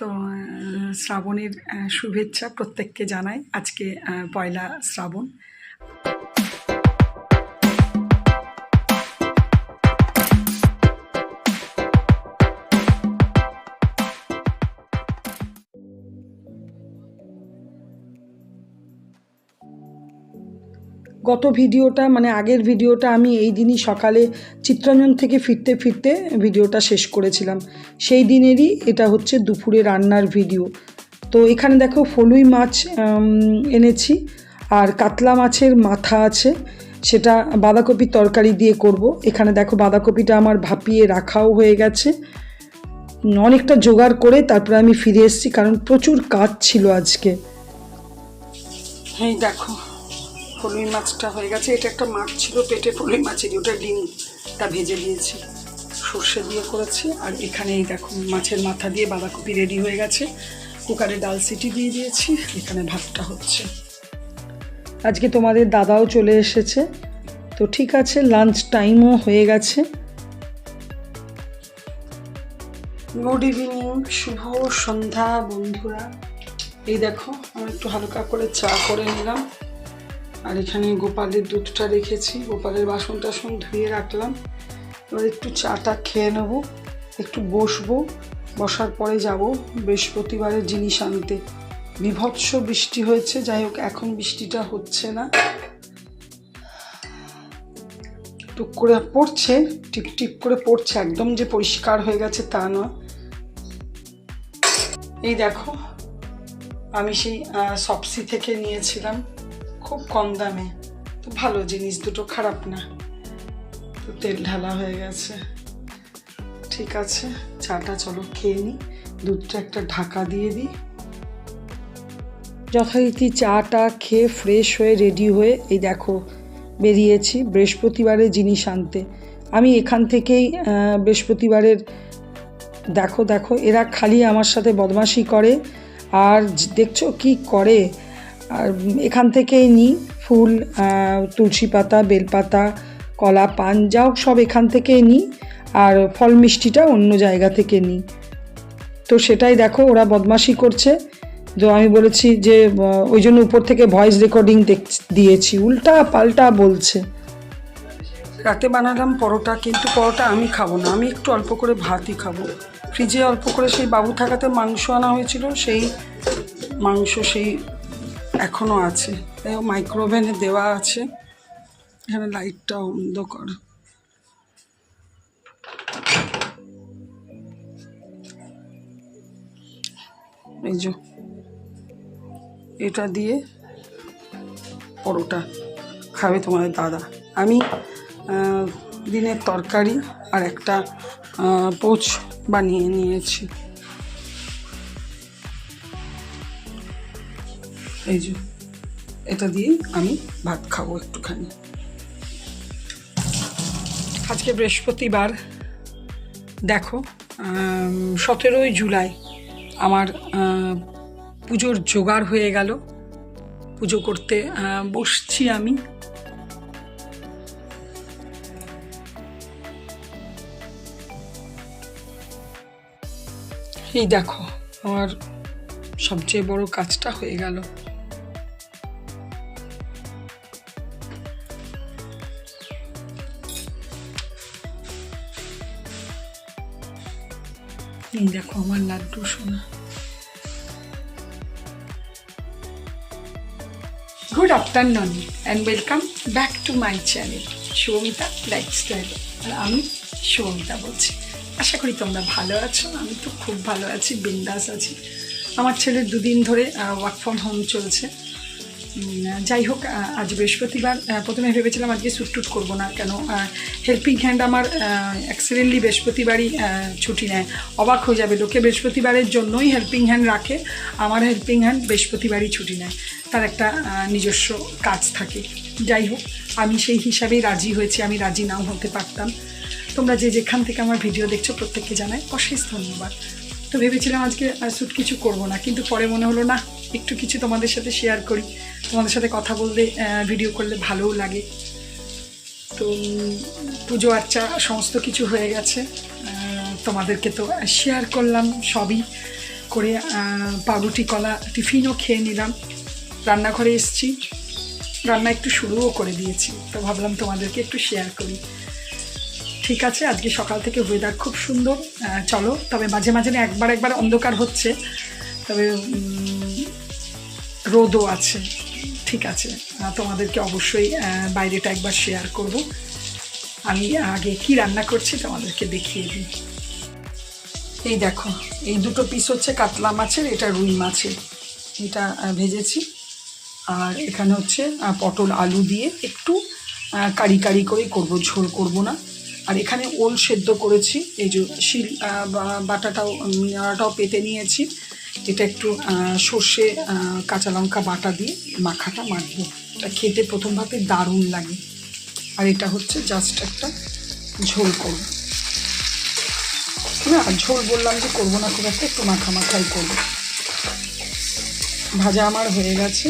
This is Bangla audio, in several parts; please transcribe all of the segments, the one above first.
তো শ্রাবণের শুভেচ্ছা প্রত্যেককে জানাই। আজকে পয়লা শ্রাবণ। গত ভিডিওটা মানে আগের ভিডিওটা আমি এই দিনই সকালে চিত্রঞ্জন থেকে ফিরতে ফিরতে ভিডিওটা শেষ করেছিলাম। সেই দিনেরই এটা হচ্ছে দুপুরে রান্নার ভিডিও। তো এখানে দেখো ফলুই মাছ এনেছি আর কাতলা মাছের মাথা আছে। সেটা বাঁধাকপির তরকারি দিয়ে করব। এখানে দেখো বাঁধাকপিটা আমার ভাপিয়ে রাখাও হয়ে গেছে। অনেকটা জোগাড় করে তারপরে আমি ফিরে এসেছি, কারণ প্রচুর কাজ ছিল আজকে। এই দেখো। ফলুই মাছটা হয়ে গেছে। এটা একটা মাছ ছিল, পেটে ফলুই মাছের ওটা ডিমটা ভেজে দিয়েছি। সর্ষে দিয়ে করেছি, আর এখানে দেখো মাছের মাথা দিয়ে বাঁধাকপি রেডি হয়ে গেছে। কুকারে ডাল সিটি দিয়ে দিয়েছি, এখানে ভাতটা হচ্ছে। আজকে তোমাদের দাদাও চলে এসেছে। তো ঠিক আছে লাঞ্চ টাইমও হয়ে গেছে। গুড ইভিনিং শুভ সন্ধ্যা বন্ধুরা। এই দেখো, আমি একটু হালকা করে চা করে নিলাম। আর এখানে গোপালের দুধটা রেখেছি। গোপালের বাসন টাসন ধুয়ে রাখলাম। এবার একটু চাটা খেয়ে নেব, একটু বসবো। বসার পরে যাব বৃহস্পতিবারের জিনিস আনতে। বিভৎস বৃষ্টি হয়েছে, যাই হোক এখন বৃষ্টিটা হচ্ছে না। টুক করে পড়ছে, টিপ টিপ করে পড়ছে, একদম যে পরিষ্কার হয়ে গেছে তা নয়। এই দেখো, আমি সেই সপসি থেকে নিয়েছিলাম। খুব কম দামে। তো ভালো জিনিস, দুটো খারাপ না। তো তেল ঢালা হয়ে গেছে। ঠিক আছে, চাটা চলো খেয়ে নিই দুধটা একটা ঢাকা দিয়ে দিই যথারীতি চাটা খেয়ে ফ্রেশ হয়ে রেডি হয়ে এই দেখো, বেরিয়েছি বৃহস্পতিবারে জিনিস আনতে। আমি এখান থেকেই বৃহস্পতিবারের, দেখো দেখো, এরা খালি আমার সাথে বদমাশি করে। আর দেখছ কি করে? আর এখান থেকেই নিই ফুল তুলসী পাতা বেলপাতা কলা, পান যাও সব এখান থেকেই নিই। আর ফল মিষ্টিটা অন্য জায়গা থেকে নিই। তো সেটাই দেখো, ওরা বদমাশি করছে। তো আমি বলেছি যে ওই জন্য উপর থেকে ভয়েস রেকর্ডিং দিয়েছি। উল্টা পাল্টা বলছে। রাতে বানালাম পরোটা, কিন্তু পরোটা আমি খাব না। আমি একটু অল্প করে ভাতই খাব। ফ্রিজে অল্প করে সেই বাবু থাকাতে মাংস আনা হয়েছিল, সেই মাংস, সেই এখনও আছে। মাইক্রোওভেনে দেওয়া আছে। এখানে লাইটটা বন্ধ কর এই যে, এটা দিয়ে পরোটা খাবে তোমাদের দাদা। আমি দিনের তরকারি আর একটা পোচ বানিয়ে নিয়েছি। এই যে, এটা দিয়ে আমি ভাত খাব একটুখানি। আজকে বৃহস্পতিবার, দেখো সতেরোই জুলাই আমার পুজোর জোগাড় হয়ে গেল। পুজো করতে বসছি আমি। এই দেখো, আমার সবচেয়ে বড় কাজটা হয়ে গেল। এই দেখো আমার লাড্ডু সোনা। Good afternoon and welcome back to my channel Shubhamita lifestyle আর আমি শুভমিতা বলছি। আশা করি তোমরা ভালো আছো, আমি তো খুব ভালো আছি, বিন্দাস আছি। আমার ছেলের দুদিন ধরে ওয়ার্ক ফ্রম হোম চলছে। যাই হোক আজ বৃহস্পতিবার প্রথমে ভেবেছিলাম আজকে শ্যুট টুট করব না, কেন হেল্পিং হ্যান্ড আমার অ্যাক্সিডেন্টলি বৃহস্পতিবারই ছুটি নেয়। অবাক হয়ে যাবে, লোকে বৃহস্পতিবারের জন্যই হেল্পিং হ্যান্ড রাখে, আমার হেল্পিং হ্যান্ড বৃহস্পতিবারই ছুটি নেয়। তার একটা নিজস্ব কাজ থাকে। যাই হোক, আমি সেই হিসাবেই রাজি হয়েছি, আমি রাজি নাও হতে পারতাম। তোমরা যে যেখান থেকে আমার ভিডিও দেখছ, প্রত্যেককে জানাই অশেষ ধন্যবাদ। তো ভেবেছিলাম আজকে শ্যুট কিছু করব না, কিন্তু পরে মনে হলো, না একটু কিছু তোমাদের সাথে শেয়ার করি। তোমাদের সাথে কথা বলতে ভিডিও করলে ভালোও লাগে। তো, পুজো আর্চা সমস্ত কিছু হয়ে গেছে। তোমাদেরকে তো শেয়ার করলাম সবই করে পাউরুটি, কলা, টিফিনও খেয়ে নিলাম। রান্নাঘরে এসেছি। রান্না একটু শুরুও করে দিয়েছি। তো ভাবলাম তোমাদেরকে একটু শেয়ার করি। ঠিক আছে, আজকে সকাল থেকে ওয়েদার খুব সুন্দর। চলো, তবে মাঝে মাঝে না একবার একবার অন্ধকার হচ্ছে। তবে রোদও আছে। ঠিক আছে তোমাদেরকে অবশ্যই বাইরেটা একবার শেয়ার করব। আমি আগে কি রান্না করছি তোমাদেরকে দেখিয়ে দিই। এই দেখো, এই দুটো পিস হচ্ছে কাতলা মাছের, এটা রুই মাছের। এটা ভেজেছি। আর এখানে হচ্ছে পটল আলু দিয়ে একটু কারি কারি করে করব, ঝোল করব না। আর এখানে ওল সেদ্ধ করেছি, এই যে শিল বাটাটাও মিনারাটাও পেতে নিয়েছি। এটা একটু সর্ষে কাঁচা লঙ্কা বাটা দিয়ে মাখাটা মাখবো। এটা খেতে প্রথম ভাবে দারুণ লাগে। আর এটা হচ্ছে জাস্ট একটা ঝোল করব। না ঝোল বললাম যে করব না, খুব একটা একটু মাখা মাখাই করব। ভাজা আমার হয়ে গেছে।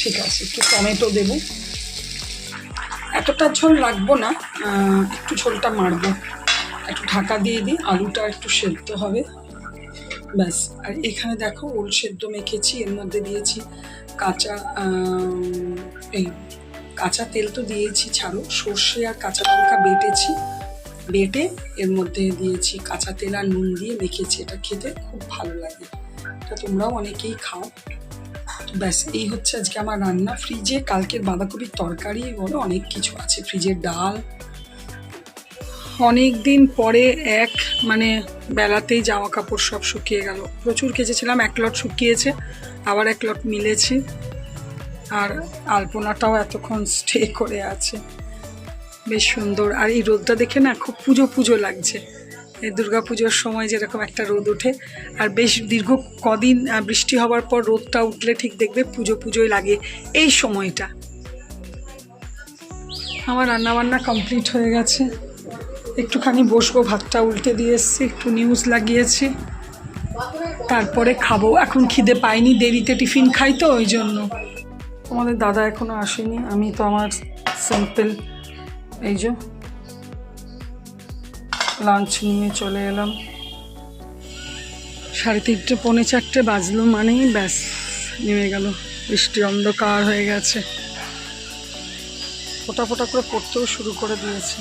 ঠিক আছে, একটু টমেটো দেবো। এতটা ঝোল রাখব না একটু ঝোলটা মারবো। একটু ঢাকা দিয়ে দিই, আলুটা একটু সেদ্ধ হবে। ব্যাস, আর এখানে দেখো ওল সেদ্ধ মেখেছি, এর মধ্যে দিয়েছি কাঁচা এই কাঁচা তেল তো দিয়েছি ছাড়ো, সর্ষে আর কাঁচা লঙ্কা বেটেছি, বেটে এর মধ্যে দিয়েছি কাঁচা তেল আর নুন দিয়ে মেখেছি, এটা খেতে খুব ভালো লাগে। এটা তোমরাও অনেকেই খাও। ব্যাস, এই হচ্ছে আজকে আমার রান্না। ফ্রিজে কালকের বাঁধাকপির তরকারি বলো, অনেক কিছু আছে। ফ্রিজের ডাল অনেক দিন পরে এক মানে বেলাতেই জামা কাপড় সব শুকিয়ে গেল। প্রচুর কেচেছিলাম, এক লট শুকিয়েছে, আবার এক লট মিলেছে। আর আলপনাটাও এতক্ষণ স্টে করে আছে। বেশ সুন্দর। আর এই রোদটা দেখে না খুব পুজো পুজো লাগছে। এই দুর্গা পুজোর সময় যেরকম একটা রোদ ওঠে। আর বেশ দীর্ঘ কদিন বৃষ্টি হওয়ার পর রোদটা উঠলে ঠিক দেখবে পুজো পুজোই লাগে এই সময়টা। আমার রান্নাবান্না কমপ্লিট হয়ে গেছে। একটুখানি বসবো, ভাতটা উল্টে দিয়ে এসছি, একটু নিউজ লাগিয়েছি। তারপরে খাব। এখন খিদে পাইনি, দেরিতে টিফিন খাই তো, ওই জন্য। তোমাদের দাদা এখনও আসেনি, আমি তো আমার সিম্পল এই যে লাঞ্চ নিয়ে চলে এলাম। সাড়ে তিনটে, পৌনে চারটে বাজলো মানেই, ব্যাস, নেমে গেল। বৃষ্টি অন্ধকার হয়ে গেছে। ফোটা ফোটা করে পড়তেও শুরু করে দিয়েছে।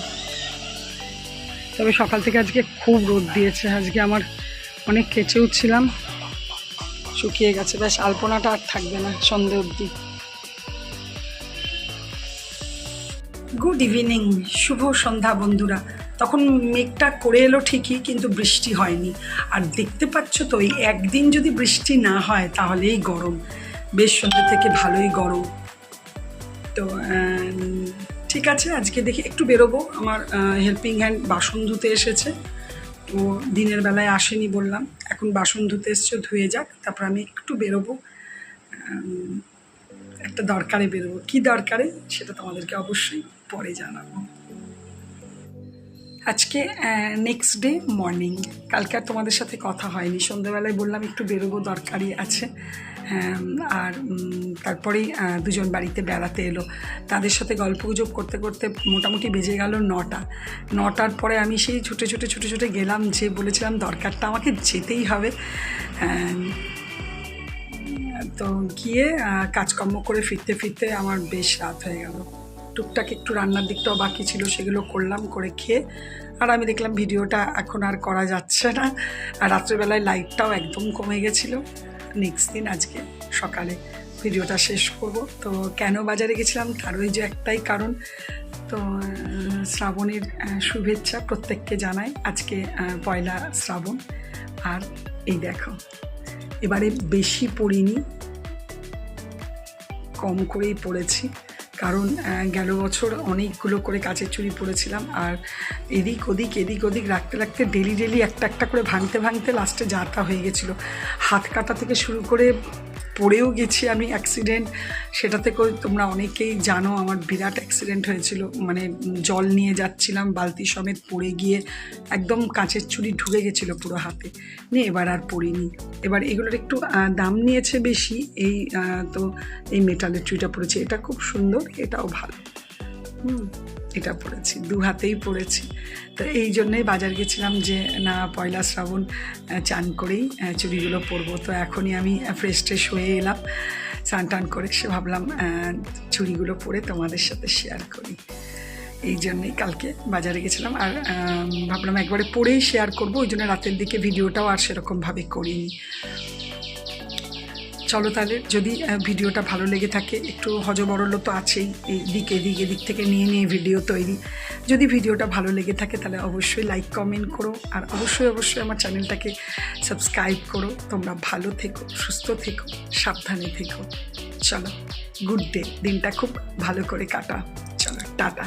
তবে সকাল থেকে আজকে খুব রোদ দিয়েছে। আজকে আমার অনেক কেচে উঠছিলাম শুকিয়ে গেছে। ব্যাস আলপনাটা আর থাকবে না, সন্ধে অবধি। গুড ইভিনিং শুভ সন্ধ্যা, বন্ধুরা। তখন মেঘটা করে এলো ঠিকই, কিন্তু বৃষ্টি হয়নি। আর দেখতে পাচ্ছ তো, এই একদিন যদি বৃষ্টি না হয়, তাহলেই গরম। বেশ, সন্ধ্যে থেকে ভালোই গরম। তো ঠিক আছে, আজকে দেখি একটু বেরোবো। আমার হেল্পিং হ্যান্ড বাসন ধুতে এসেছে। তো দিনের বেলায় আসেনি বললাম। এখন বাসন ধুতে এসছে, ধুয়ে যাক, তারপর আমি একটু বেরোবো। একটা দরকারে বেরোবো। কী দরকারে? সেটা তোমাদেরকে অবশ্যই পরে জানাব। আজকে নেক্সট ডে মর্নিং কালকে আর তোমাদের সাথে কথা হয়নি। সন্ধ্যেবেলায় বললাম একটু বেরোবো, দরকারই আছে। আর তারপরেই দুজন বাড়িতে বেড়াতে এলো। তাদের সাথে গল্প গুজব করতে করতে মোটামুটি বেজে গেল নটা। নটার পরে আমি সেই ছুটে ছুটে ছুটে ছুটে গেলাম যে বলেছিলাম দরকারটা আমাকে যেতেই হবে। হ্যাঁ, তো গিয়ে কাজকর্ম করে ফিরতে ফিরতে আমার বেশ রাত হয়ে গেল। টুকটাক একটু রান্নার দিকটাও বাকি ছিল সেগুলো করলাম করে খেয়ে আর আমি দেখলাম ভিডিওটা এখন আর করা যাচ্ছে না। আর রাত্রেবেলায় লাইটটাও একদম কমে গেছিল। নেক্সট দিন আজকে সকালে ভিডিওটা শেষ করব। তো কেন বাজারে গেছিলাম তার ওই যে একটাই কারণ। তো শ্রাবণের শুভেচ্ছা প্রত্যেককে জানাই আজকে পয়লা শ্রাবণ। আর এই দেখো, এবারে বেশি পড়িনি, কম করেই পড়েছি। কারণ গেল বছর অনেকগুলো করে কাচের চুড়ি পরেছিলাম আর এদিক ওদিক এদিক ওদিক রাখতে রাখতে ডেলি ডেলি একটা একটা করে ভাঙতে ভাঙতে লাস্টে যাতা হয়ে গেছিল। হাত কাটা থেকে শুরু করে পড়েও গেছি আমি অ্যাক্সিডেন্ট সেটাতে করে তোমরা অনেকেই জানো আমার বিরাট অ্যাক্সিডেন্ট হয়েছিল। মানে জল নিয়ে যাচ্ছিলাম, বালতি সমেত পড়ে গিয়ে একদম কাঁচের চুড়ি ঢুকে গেছিল পুরো হাতে। নিয়ে এবার আর পড়িনি। এবার এগুলোর একটু দাম নিয়েছে বেশি। এই তো এই মেটালের চুড়িটা পড়েছে। এটা খুব সুন্দর, এটাও ভালো। হুম। এটা পরেছি দু হাতেই পড়েছি। তো এই জন্যেই বাজার গেছিলাম যে, না, পয়লা শ্রাবণ চান করেই চুড়িগুলো পরবো। তো এখনই আমি ফ্রেশ ট্রেশ হয়ে এলাম, স্নান টান করে সে ভাবলাম চুড়িগুলো পরে তোমাদের সাথে শেয়ার করি। এই জন্যই কালকে বাজারে গেছিলাম আর ভাবলাম একবারে পরেই শেয়ার করব, ওই জন্য রাতের দিকে ভিডিওটাও আর সেরকমভাবে করিনি। চলো তাহলে, যদি ভিডিওটা ভালো লেগে থাকে, একটু হজবরল তো আছেই, এই দিক এদিক এদিক থেকে নিয়ে নিয়ে ভিডিও তৈরি। যদি ভিডিওটা ভালো লেগে থাকে, তাহলে অবশ্যই লাইক কমেন্ট করো, আর অবশ্যই অবশ্যই আমার চ্যানেলটাকে সাবস্ক্রাইব করো। তোমরা ভালো থেকো, সুস্থ থেকো, সাবধানে থেকো। চলো গুড ডে দিনটা খুব ভালো করে কাটা চলো, টাটা।